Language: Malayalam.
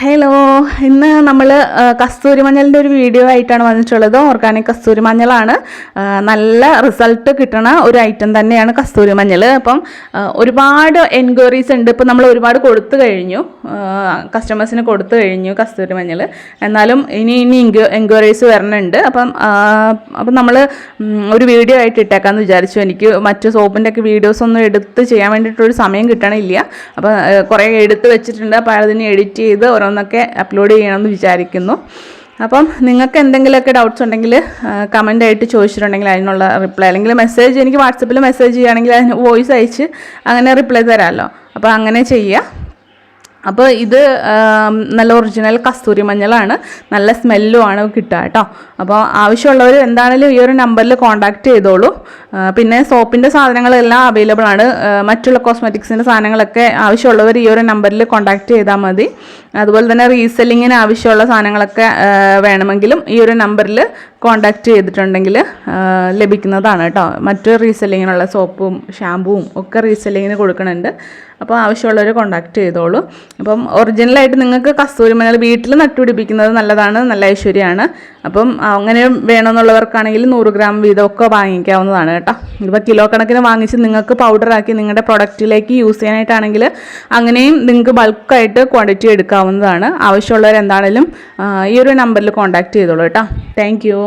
ഹലോ ഇന്ന് നമ്മൾ കസ്തൂരി മഞ്ഞളിന്റെ ഒരു വീഡിയോ ആയിട്ടാണ് വന്നിട്ടുള്ളത്. ഓർഗാനിക് കസ്തൂരി മഞ്ഞളാണ്. നല്ല റിസൾട്ട് കിട്ടണ ഒരു ഐറ്റം തന്നെയാണ് കസ്തൂരി മഞ്ഞൾ അപ്പം ഒരുപാട് എൻക്വയറീസ് ഉണ്ട്. ഇപ്പം നമ്മൾ ഒരുപാട് കൊടുത്തു കഴിഞ്ഞു. കസ്റ്റമേഴ്സിന് കൊടുത്തു കഴിഞ്ഞു കസ്തൂരി മഞ്ഞൾ എന്നാലും ഇനി ഇനി എൻക്വയറീസ് വരണുണ്ട്. അപ്പം അപ്പം നമ്മൾ ഒരു വീഡിയോ ആയിട്ട് ഇട്ടേക്കാമെന്ന് വിചാരിച്ചു. എനിക്ക് മറ്റു സോപ്പിന്റെ ഒക്കെ വീഡിയോസ് ഒന്നും എടുത്ത് ചെയ്യാൻ വേണ്ടിയിട്ടൊരു സമയം കിട്ടണില്ല. അപ്പം കുറേ എടുത്ത് വെച്ചിട്ടുണ്ട്. അപ്പോൾ അതിനെ എഡിറ്റ് ചെയ്ത് ഓരോന്നൊക്കെ അപ്ലോഡ് ചെയ്യണമെന്ന് വിചാരിക്കുന്നു. അപ്പം നിങ്ങൾക്ക് എന്തെങ്കിലുമൊക്കെ ഡൗട്ട്സ് ഉണ്ടെങ്കിൽ കമന്റ് ആയിട്ട് ചോദിച്ചിട്ടുണ്ടെങ്കിൽ അതിനുള്ള റിപ്ലൈ അല്ലെങ്കിൽ മെസ്സേജ് എനിക്ക് വാട്സപ്പിൽ മെസ്സേജ് ചെയ്യുകയാണെങ്കിൽ അതിന് വോയിസ് അയച്ച് അങ്ങനെ റിപ്ലൈ തരാമല്ലോ. അപ്പോൾ അങ്ങനെ ചെയ്യുക. അപ്പോൾ ഇത് നല്ല ഒറിജിനൽ കസ്തൂരി മഞ്ഞളാണ്. നല്ല സ്മെല്ലും ആണ് കിട്ടുക കേട്ടോ. അപ്പോൾ ആവശ്യമുള്ളവർ എന്താണെങ്കിലും ഈ ഒരു നമ്പറിൽ കോൺടാക്റ്റ് ചെയ്തോളൂ. പിന്നെ സോപ്പിന്റെ സാധനങ്ങളെല്ലാം അവൈലബിൾ ആണ്. മറ്റുള്ള കോസ്മെറ്റിക്സിന്റെ സാധനങ്ങളൊക്കെ ആവശ്യമുള്ളവർ ഈ ഒരു നമ്പറിൽ കോൺടാക്റ്റ് ചെയ്താൽ മതി. അതുപോലെ തന്നെ റീസെല്ലിങ്ങിന് ആവശ്യമുള്ള സാധനങ്ങളൊക്കെ വേണമെങ്കിലും ഈ ഒരു നമ്പറിൽ കോൺടാക്റ്റ് ചെയ്തിട്ടുണ്ടെങ്കിൽ ലഭിക്കുന്നതാണ് കേട്ടോ. മറ്റു റീസെല്ലിങ്ങിനുള്ള സോപ്പും ഷാമ്പുവും ഒക്കെ റീസെല്ലിങ്ങിന് കൊടുക്കുന്നുണ്ട് അപ്പോൾ ആവശ്യമുള്ളവർ കോണ്ടാക്ട് ചെയ്തോളൂ. അപ്പം ഒറിജിനലായിട്ട് നിങ്ങൾക്ക് കസ്തൂരി മഞ്ഞൾ വീട്ടിൽ നട്ടുപിടിപ്പിക്കുന്നത് നല്ലതാണ് നല്ല ഐശ്വര്യമാണ്. അപ്പം അങ്ങനെ വേണമെന്നുള്ളവർക്കാണെങ്കിൽ നൂറ് ഗ്രാം വീതമൊക്കെ വാങ്ങിക്കാവുന്നതാണ് കേട്ടോ. ഇപ്പോൾ കിലോ കണക്കിന് വാങ്ങിച്ച് നിങ്ങൾക്ക് പൗഡറാക്കി നിങ്ങളുടെ പ്രൊഡക്റ്റിലേക്ക് യൂസ് ചെയ്യാനായിട്ടാണെങ്കിൽ അങ്ങനെയും നിങ്ങൾക്ക് ബൾക്കായിട്ട് ക്വാണ്ടിറ്റി എടുക്കാവുന്നതാണ്. ആവശ്യമുള്ളവരെന്താണേലും ഈ ഒരു നമ്പറിൽ കോണ്ടാക്ട് ചെയ്തോളൂ കേട്ടോ. Thank you